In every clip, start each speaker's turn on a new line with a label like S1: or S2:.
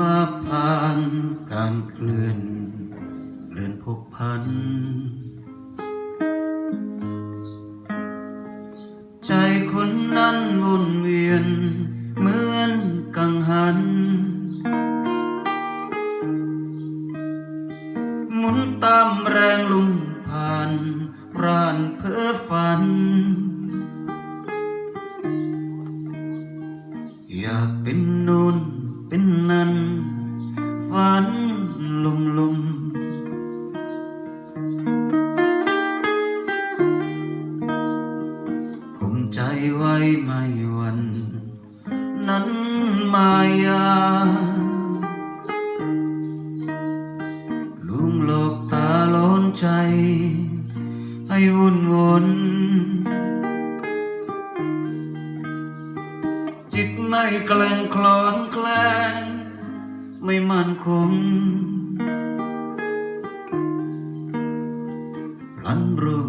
S1: ลาผ่านการเคลื่อนเลื่อนพกพัน ใจคนนั้นวนเวียน เหมือนกังหัน หมุนตามแรงลุ่มผ่านร่านเพ้อฝัน อยากเป็น ไว้ไม่หวัน นั้นมายาลุงหลอกตาล้นใจ ให้วุ่นวนจิตไม่แกล้งคลอนแกล้งไม่มั่นคงพลันเรื่ง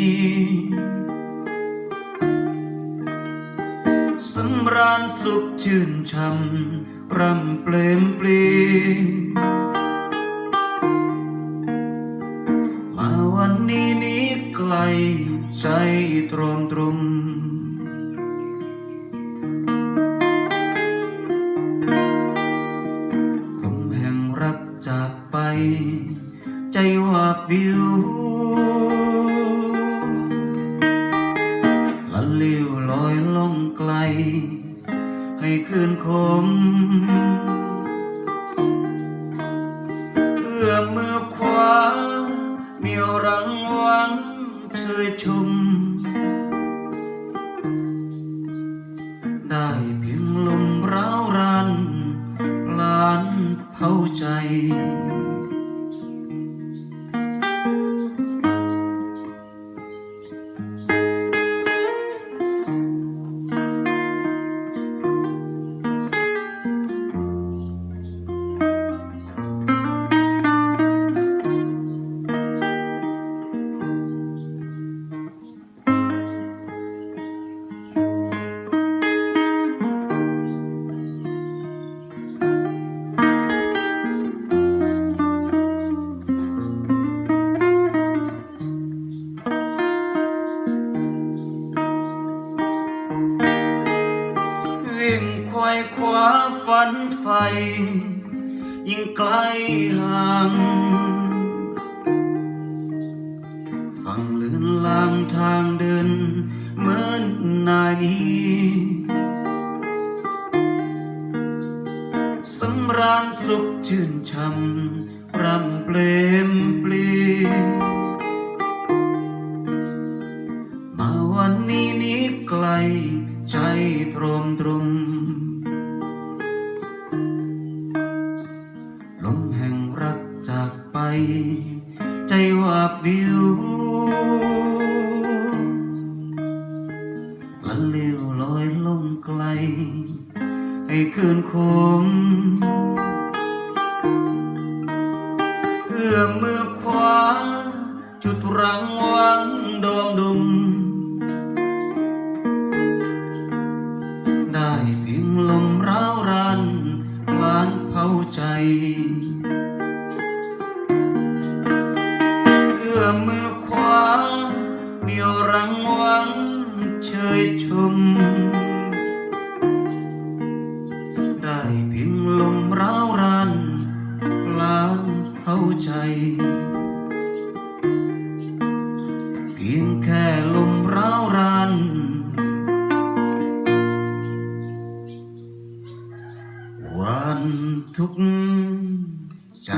S1: ชื่นช่ำรำเปลมปลีมาวันนี้นี้ไกลใจตรอมตรมลมแห่งรักจากไป ใจวาบวิว นคม เอื้อมมือขวาเมียวรังหวังเชยชม คว้าฝันไฟ ยิ่งไกลห่างฟังเลือนลางทางเดินเหมือนนายนี้สำราญสุขชื่นช่ำรำเปลม ให้คืนคมเอื้อมมือขวา จุดรังหวังดวงดุม ได้เพียงลมร้าวรันกลานเผาใจเอื้อมมือขวาเหนียวรังหวังเชยชม ใจ เพียงแค่ลมร้าวรัน วันทุกใจ